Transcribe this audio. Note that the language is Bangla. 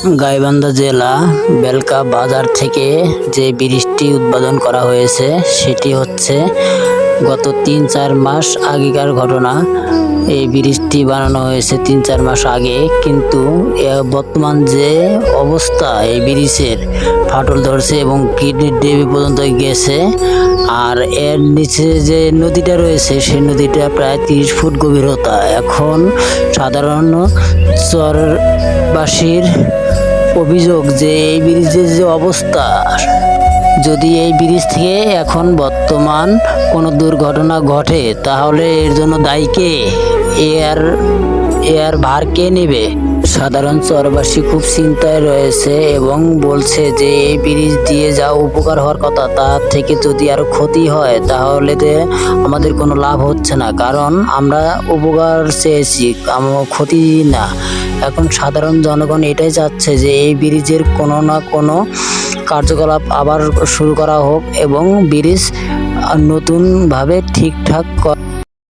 গাইবান্ধা জেলা বেলকা বাজার থেকে যে ব্রিজটি উৎপাদন করা হয়েছে, সেটি হচ্ছে গত তিন চার মাস আগেকার ঘটনা। এই ব্রিজটি বানানো হয়েছে তিন চার মাস আগে, কিন্তু বর্তমান যে অবস্থা এই ব্রিজের, ফাটল ধরছে এবং কিডনির ডেবি পর্যন্ত গেছে। আর এর নিচে যে নদীটা রয়েছে, সেই নদীটা প্রায় তিরিশ ফুট গভীরতা। এখন সাধারণ চরবাসীর অভিযোগ যে এই ব্রিজের যে অবস্থা যদি এই ব্রিজ থেকে এখন বর্তমান কোনো দুর্ঘটনা ঘটে, তাহলে এর জন্য দায়ী কে? এর এর ভার কে নেবে? সাধারণ চরবাসী খুব চিন্তায় রয়েছে এবং বলছে যে, এই ব্রিজ দিয়ে যা উপকার হওয়ার কথা, তার থেকে যদি আরও ক্ষতি হয়, তাহলে আমাদের কোনো লাভ হচ্ছে না। কারণ আমরা উপকার চেয়েছি ক্ষতি না। এখন সাধারণ জনগণ এটাই চাচ্ছে যে, এই ব্রিজের কোনো না কোনো কার্যকলাপ আবার শুরু করা হোক এবং ব্রিজ নতুনভাবে ঠিকঠাক